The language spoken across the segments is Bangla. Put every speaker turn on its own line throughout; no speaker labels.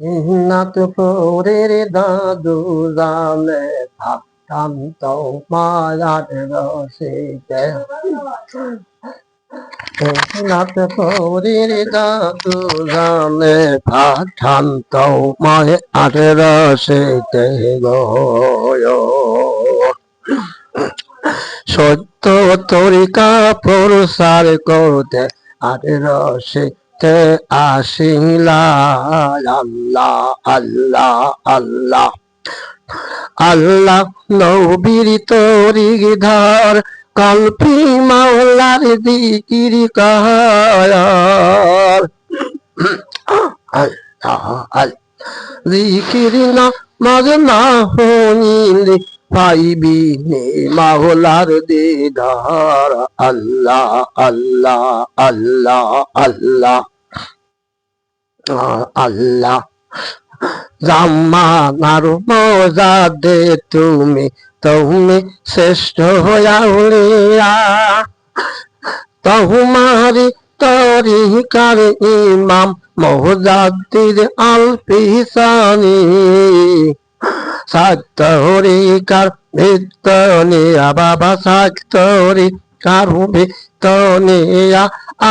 নাত ফোরের দাদু জানে থাকতাম তো মায়ার রসিতে নাত ফোরের দাদু জানে থাকতাম তো মায়ার রসিতে গো। সত্য তরিকা করতে আর রসিতে আসিলা আল্লাহ আল্লাহ আল্লাহ। আল্লাহ নবীর তরি ধর কল্পি মাওলার দিকির কায়ার। আল্লাহ আল্লাহ না মাঝ না পাইবি নে মাওলার দিদার, আল্লাহ আল্লাহ আল্লাহ আল্লাহ আল্লাহ। জামানার মজা দে তুমি তুমি শ্রেষ্ঠ হইয়া তোমারি তরিকার ইমাম মহজাদ্দির আল পিসানি সাতরিকার ভিত্তনিয়া বাবা সাতরিকার ভিত্তনিয়া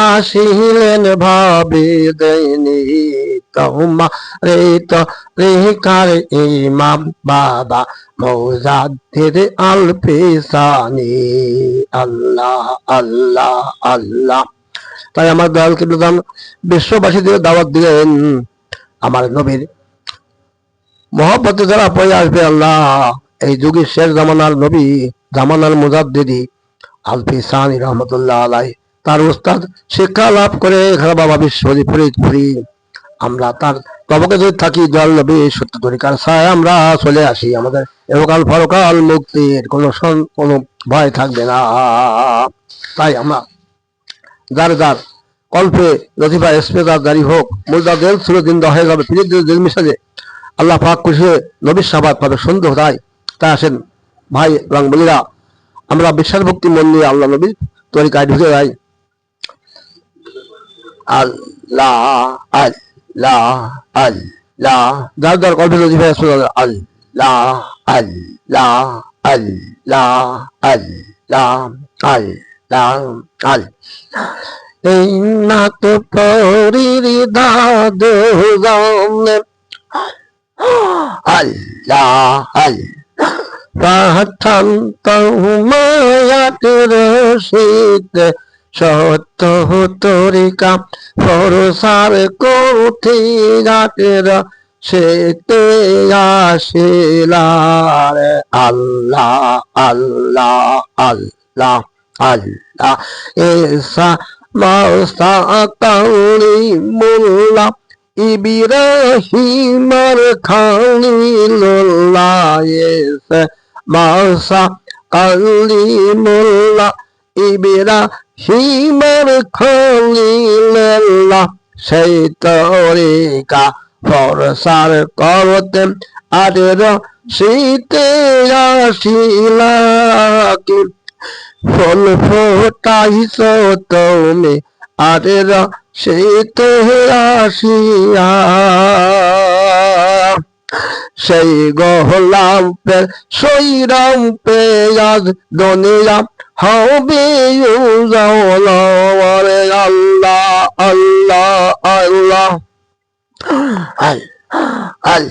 আসিলেন ভাবে দেনি তোমা রে তো রেকার ইমাম বাবা মৌজাদ্দির আল পেশানি আল্লাহ আল্লাহ আল্লাহ। তাই আমার দয়াল কিবলাম বিশ্ববাসীদের দাওয়াত দিলেন আমার নবীর মহব্বতে যারা পড়ে আসবে আল্লাহ, এই যুগের শেষ জামানার নবী জামানাল জামানার মুজাদ্দিদি আলফি সানি রহমতুল্লাহ আলাই তার উস্তাদ শিক্ষা লাভ করে এখানে বাবা বিশ্বরী ফরিদপুরি। আমরা তার তবকে যদি থাকি, দয়াল নবী, সত্য তরিকার ছায় আমরা চলে আসি। আমাদের এরকাল পরকাল মুক্তির কোনো কোনো ভয় থাকবে না। তাই আমরা যার যার কল্পে লতিফা স্পেদার জারি হোক, মুর্দা দেল সুরদিন হয়ে যাবে দিল মিশালে আল্লাহ পাক খুশি নবীর সাবাদ পাবে সুন্দর তাই তাই আসেন ভাই, এবং বোনেরা আমরা বিশ্বাস ভক্তি মন নিয়ে আল্লাহ নবীর তরিকায় ঢুকে যাই। আল্লাহ আল্লাহ আল্লাহ। এই দাদু জানে আল্লাহ আল্লাহ সত্য তরিকা প্রসার করতে জাতের সেতে আসিলার। আল্লাহ আল্লাহ আল্লাহ আল্লাহ, এসা কাউরি মোল্লা ইবিরাহিমার খালিল্লাহ এসা মাসা কালি মোল্লা ইবিরাহিমার খালিল্লাহ সেই তরিকা প্রসার করতে আদের শীতে আসিলা কি? ফল ফোটাইছ তুমি আরের শীতে আসিয়া সেই গহলাম পে সৈরাম পে, আজ দুনিয়া হবে আল্লাহ আল্লাহ আল্লাহ। আল আল,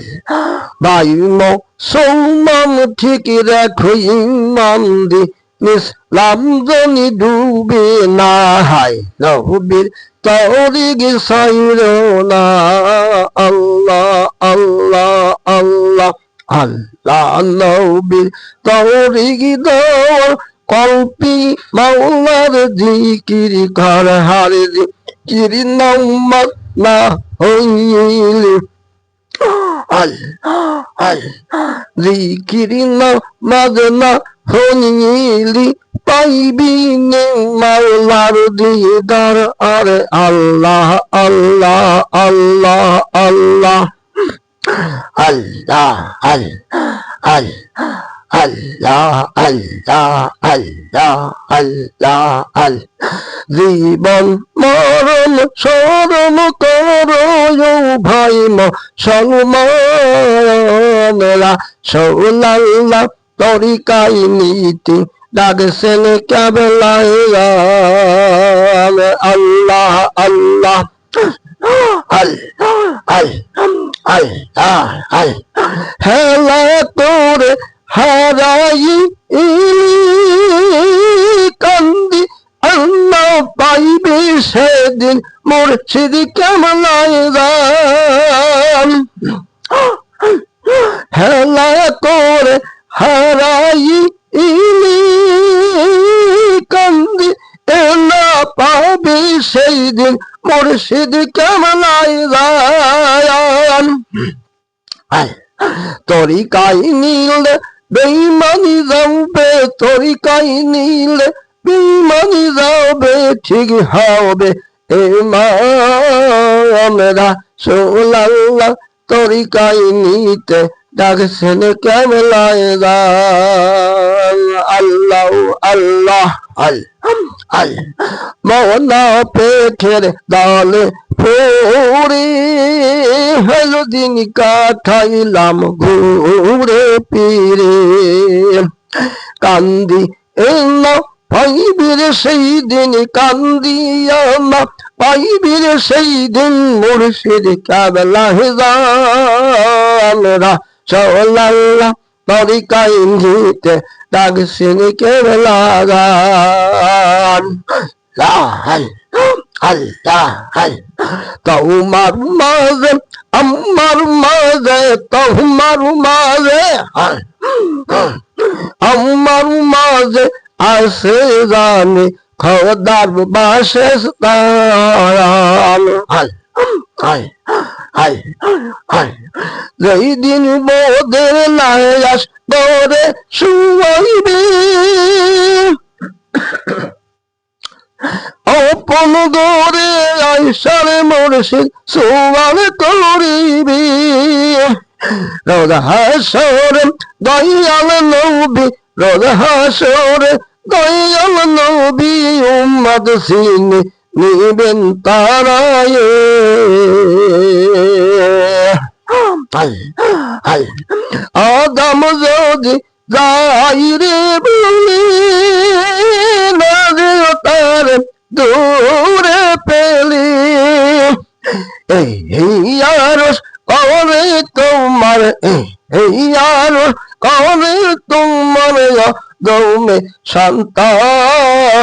বাইম সৌমান ঠিক রাখো ইমান দি ইসলাম জনি ডুবে না হাই নবীর তরিগ সাইর না। আল্লাহ আল্লাহ আল্লাহ। আল্লাহ, নবীর তরিগ দর কল্পি মাওলার জিকির কর হারে জিকির নাম্মত না হইলে। আল আল জিকিরি না হইলি পাইবি মাওলার দিদার। আরে আল্লাহ আল্লাহ আল্লাহ আল্লাহ। আল্লাহ আল আল আল্লাহ আল্লাহ আল্লাহ আল্লাহ আল্লাহ। জীবন মরণ স্মরণ করো ভাই মুসলমানরা সৌলাল্লাহ। তরিকাই নীতি ডাকছেন কেবলায় আল্লাহ আল্লাহ হেলা তোরে হারাই কান্দি আল্লাহ পাইবে সেদিন মুর্শিদ কেমলায় রাম হেলা করে হারাই কান্দি এলা পাবে সেই দিন মুর্শিদ কেমলায় রাম তরিকাই নীল বেইমানি যাবে তরিকাই নীল বেইমানি যাবে ঠিক হবে। আমরা সোলাল্লাহ তরিকাই নিতে ডাকছেন কেমলায় আল্লাহ আল্লাহ আল্লাহ আল্লাহ মৌলা পেটের দলে ফোরে হলো দিন কাঠাইলাম ঘুরে পিরে কান্দি এলো পাইবির সেই দিন কান্দিয়া না পাইবির সেই দিন মুর্শিদ কাবলা হেজালরা চলাল্লা তরিকাই নিতে ডাকছেন কেবলা গান লাল আল্লাহ তোমার মাঝে আমার মাঝে তোমার মাঝে আমার মাঝে আসে জানে খোদার বাসে যেই দিন বোধের লাশ করে শুয়াইবে, অপন দরে আইসার মুর্শিদ সোয়াল করিবি রোজা হাসর দয়াল নবী রোজা হাসর দয়াল নবী উম্মদ সিনে নিবেন তারায়ে। আদম যদি যাই রে বলে তার দূরে পেলি। এই আর কবে তোমার, এই আর কবে তোমার গৌমে সন্তানরা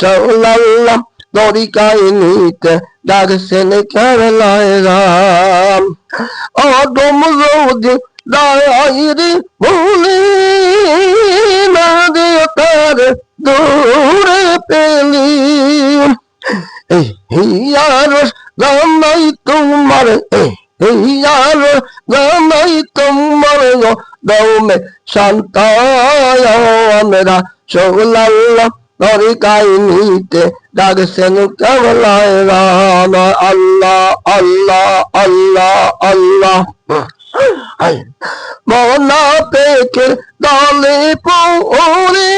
চৌলাল্লাম তরিকায় নিতে ডাকছেন কেরলায় রাম অদম যদি দায়রি ভুলি না তার দূরে পেলি এই হিয়ার গানাই তোমার এই হিয়ার গানাই তোমার দৌমে সন্তায়রা চৌলাল্লাহ তরিকাই নিতে ডাকছেন কেবলায় রাম, আল্লাহ আল্লাহ আল্লাহ আল্লাহ। মনা পেকে দলে পরে,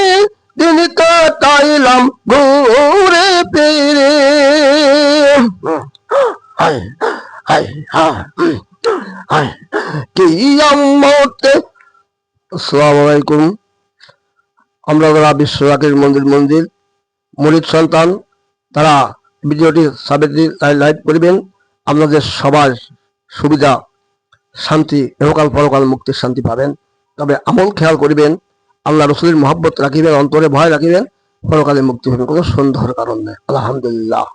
দিন কাটাইলাম ঘুরে পেরে কি আমতে আসসালামু আলাইকুম। আমরা বিশ্ব রাকেশ মন্দির মন্দির মরিদ সন্তান, তারা ভিডিওটি সাবেদি লাইভ করিবেন। আপনাদের সবার সুবিধা, শান্তি, এহকাল পরকাল মুক্তির শান্তি পাবেন। তবে আমল খেয়াল করিবেন, আল্লাহ রসুলের মহব্বত রাখিবেন, অন্তরে ভয় রাখিবেন, পরকালে মুক্তি পাবেন কোনো সন্দেহের কারণ নেই। আলহামদুলিল্লাহ।